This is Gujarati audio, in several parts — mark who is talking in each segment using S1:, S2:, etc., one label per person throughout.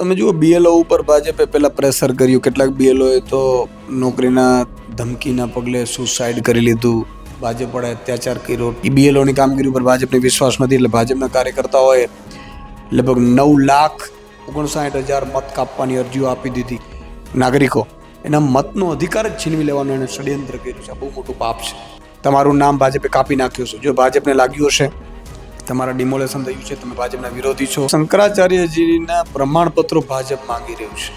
S1: તમે જુઓ બીએલઓ ઉપર ભાજપે પહેલાં પ્રેશર કર્યું. કેટલાક બીએલઓએ તો નોકરીના ધમકીના પગલે સુસાઇડ કરી લીધું. ભાજપ વડે અત્યાચાર કર્યો. એ બીએલઓની કામગીરી ઉપર ભાજપને વિશ્વાસ નથી, એટલે ભાજપના કાર્યકર્તાઓએ લગભગ નવ લાખ ઓગણસાઠ હજાર મત કાપવાની અરજીઓ આપી દીધી. નાગરિકો, એના મતનો અધિકાર જ છીનવી લેવાનો એને ષડયંત્ર કર્યું છે. બહુ મોટું પાપ છે. તમારું નામ ભાજપે કાપી નાખ્યું છે. જો ભાજપને લાગ્યું હશે તમારા ડિમોલેશન થયું છે, તમે ભાજપના વિરોધી છો. શંકરાચાર્યજીના પ્રમાણપત્રો ભાજપ માંગી રહ્યું છે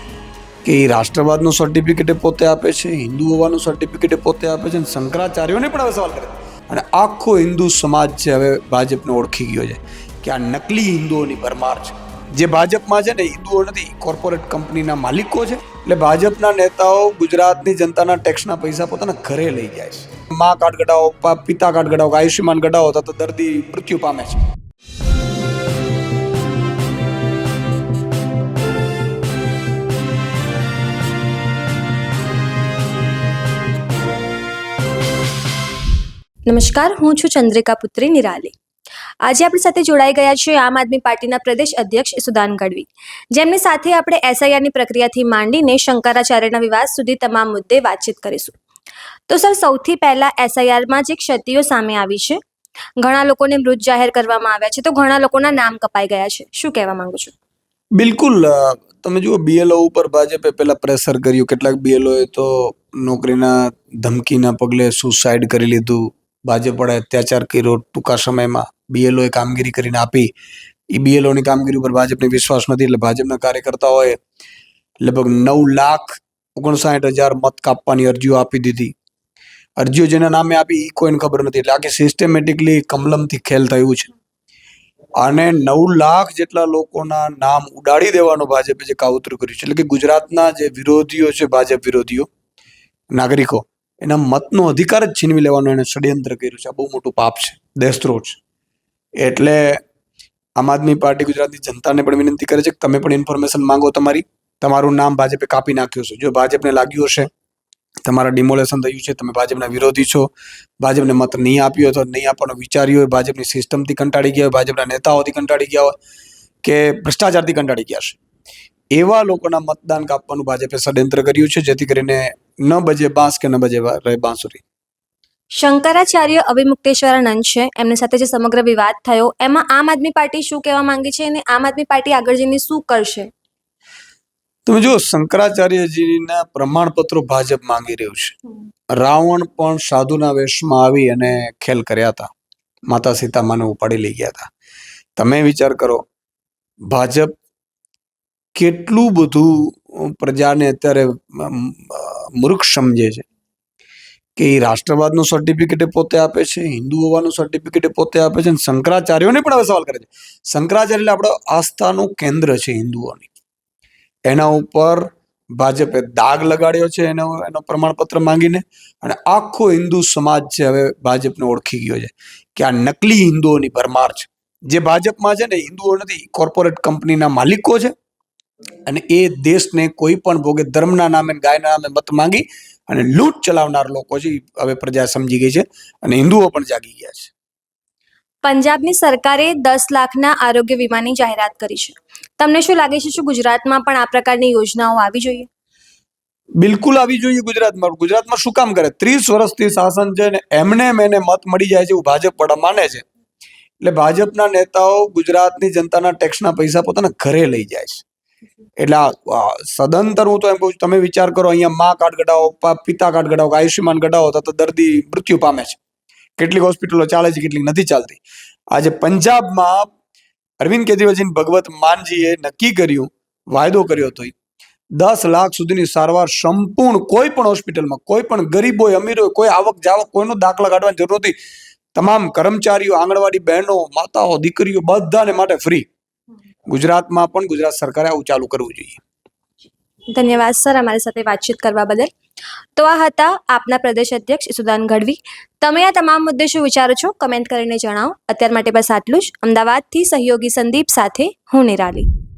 S1: કે એ રાષ્ટ્રવાદનું સર્ટિફિકેટ પોતે આપે છે, હિન્દુ હોવાનું સર્ટિફિકેટ પોતે આપે છે અને શંકરાચાર્યોને પણ હવે સવાલ કરે અને આખો હિન્દુ સમાજ છે, હવે ભાજપને ઓળખી ગયો છે કે આ નકલી હિન્દુઓની ભરમાર છે. જે ભાજપમાં છે ને હિન્દુઓ નથી. કોર્પોરેટ કંપનીના માલિકો છે. એટલે ભાજપના નેતાઓ ગુજરાતની જનતાના ટેક્સના પૈસા પોતાના ઘરે લઈ જાય છે. મા કાર્ડ કઢાવો પિતા કાર્ડ કઢાવો આયુષ્યમાન કઢાવો તો દર્દી મૃત્યુ પામે છે.
S2: નમસ્કાર, હું છું ચંદ્રિકા પુત્રી નિરાલી. આજે આપણી સાથે જોડાઈ ગયા છે આમ આદમી પાર્ટીના પ્રદેશ અધ્યક્ષ સુદાન ગઢવી. જેમની સાથે આપણે એસઆઈઆરની પ્રક્રિયાથી માંડીને શંકરાચાર્યના વિવાદ સુધી તમામ મુદ્દે વાતચીત કરીશું. તો સર, સૌથી પહેલા એસઆઈઆરમાં જે ક્ષતિઓ સામે આવી છે, ઘણા લોકોને મૃત જાહેર કરવામાં આવ્યા છે, તો ઘણા લોકોના નામ કપાઈ ગયા છે. શું કહેવા માંગુ છું?
S1: બિલકુલ તમે જુઓ બીએલઓ ઉપર ભાજપે પહેલા પ્રેશર કર્યું. કેટલાક બીએલઓએ તો નોકરીના ધમકીના પગલે સુસાઇડ કરી લીધું. ભાજપ વડે અત્યાચાર કર્યો ટૂંકા સમયમાં. બીએલઓએ કામગીરી કરીને આપી. એ બીએલઓની કામગીરી ઉપર ભાજપને વિશ્વાસ નથી એટલે ભાજપના કાર્યકર્તાઓએ લગભગ નવ લાખ ઓગણસાઠ હજાર મત કાપવાની અરજીઓ આપી દીધી. અરજીઓ જેના નામે આપી એ કોઈને ખબર નથી એટલે આખી સિસ્ટેમેટિકલી કમલમથી ખેલ થયું છે. અને નવ લાખ જેટલા લોકોના નામ ઉડાડી દેવાનો ભાજપે જે કાવતરું કર્યું છે. એટલે કે ગુજરાતના જે વિરોધીઓ છે, ભાજપ વિરોધીઓ, નાગરિકો, એના મતનો અધિકાર જ છીનવી લેવાનો એને ષડયંત્ર કર્યું છે. આ બહુ મોટું પાપ છે. દેશદ્રોહ છે. એટલે આમ આદમી પાર્ટી ગુજરાતની જનતાને પણ વિનંતી કરે છે કે તમે પણ ઇન્ફોર્મેશન માંગો તમારી. તમારું નામ ભાજપે કાપી નાખ્યું છે. જો ભાજપને લાગ્યું હશે, તમારા ડિમોલેશન થયું છે, તમે ભાજપના વિરોધી છો, ભાજપને મત નહીં આપ્યો તો નહીં આપવાનો વિચાર્યો હોય, ભાજપની સિસ્ટમથી કંટાળી ગયા હોય, ભાજપના નેતાઓથી કંટાળી ગયા હોય કે ભ્રષ્ટાચારથી કંટાળી ગયા છે એવા લોકોના મતદાન કાપવાનું ભાજપે ષડયંત્ર કર્યું છે, જેથી કરીને ન બજે બાંસ કે ન બજે રહે બાંસુરી.
S2: શંકરાચાર્ય અવિમુક્તેશ્વરાનંદ છે. એમની સાથે જે સમગ્ર વિવાદ થયો, એમાં આમ આદમી પાર્ટી શું કહેવા માંગે છે અને આમ આદમી પાર્ટી આગળ જઈને શું કરશે?
S1: તમે જુઓ, શંકરાચાર્યજીના પ્રમાણપત્રો ભાજપ માંગી રહ્યું છે. રાવણ પણ સાધુના વેશમાં આવી અને ખેલ કર્યા હતા. માતા સીતામાને ઉપાડી લઈ ગયા હતા. તમે વિચાર કરો, ભાજપ કેટલું બધું પ્રજાને અત્યારે મૂર્ખ સમજે છે. કે એ રાષ્ટ્રવાદનું સર્ટિફિકેટ પોતે આપે છે, હિન્દુ હોવાનું સર્ટિફિકેટ પોતે આપે છે અને શંકરાચાર્યોને પણ હવે સવાલ કરે છે. શંકરાચાર્ય એટલે આપણો આસ્થાનું કેન્દ્ર છે હિન્દુઓની. એના ઉપર ભાજપે દાગ લગાડ્યો છે એનો એનો પ્રમાણપત્ર માંગીને અને આખો હિન્દુ સમાજ છે હવે ભાજપને ઓળખી ગયો છે કે આ નકલી હિન્દુઓની ભરમાર છે. જે ભાજપમાં છે ને હિન્દુઓ નથી કોર્પોરેટ કંપનીના માલિકો છે અને એ દેશને કોઈ પણ ભોગે ધર્મના નામે ગાયના નામે મત માંગી અને લૂંટ ચલાવનાર લોકો છે હવે પ્રજા સમજી ગઈ છે અને હિન્દુઓ પણ જાગી ગયા છે.
S2: પંજાબની સરકારે દસ લાખના આરોગ્ય વીમાની જાહેરાત કરી છે. તમને શું લાગે છે શું ગુજરાતમાં પણ આ પ્રકારની યોજનાઓ આવી જોઈએ?
S1: બિલકુલ આવી જોઈએ ગુજરાતમાં. ગુજરાતમાં શું કામ કરે? ત્રીસ વર્ષથી શાસન છે ને એમને એમ એને મત મળી જાય છે એવું ભાજપ પણ માને છે. એટલે ભાજપના નેતાઓ ગુજરાતની જનતાના ટેક્સના પૈસા પોતાના ઘરે લઈ જાય છે. એટલે સદંતર હું તો એમ કહું તમે વિચાર કરો, અહીંયા મા કાર્ડ કઢાવો પિતા કાર્ડ કઢાવો આયુષ્યમાન કઢાવો તો દર્દી મૃત્યુ પામે છે. કેટલીક હોસ્પિટલો ચાલે છે, કેટલીક નથી ચાલતી. આજે પંજાબમાં અરવિંદ કેજરીવાલજી ભગવત માનજીએ નક્કી કર્યું, વાયદો કર્યો હતો દસ લાખ સુધીની સારવાર સંપૂર્ણ કોઈ પણ હોસ્પિટલમાં, કોઈ પણ ગરીબ હોય અમીર હોય કોઈ આવક જાવક, કોઈનો દાખલા કાઢવાની જરૂર નથી. તમામ કર્મચારીઓ, આંગણવાડી બહેનો, માતાઓ, દીકરીઓ બધાને માટે ફ્રી. ગુજરાતમાં પણ ગુજરાત સરકારે આવું ચાલુ કરવું જોઈએ.
S2: ધન્યવાદ, સર, અમારી સાથે વાતચીત કરવા બદલ. તો આ હતા આપના પ્રદેશ અધ્યક્ષ સુદાન ગઢવી. તમે આ તમામ મુદ્દે શું વિચારો છો? કમેન્ટ કરીને જણાવો. અત્યાર માટે બસ આટલું જ. અમદાવાદથી સહયોગી સંદીપ સાથે હું નિરાલી.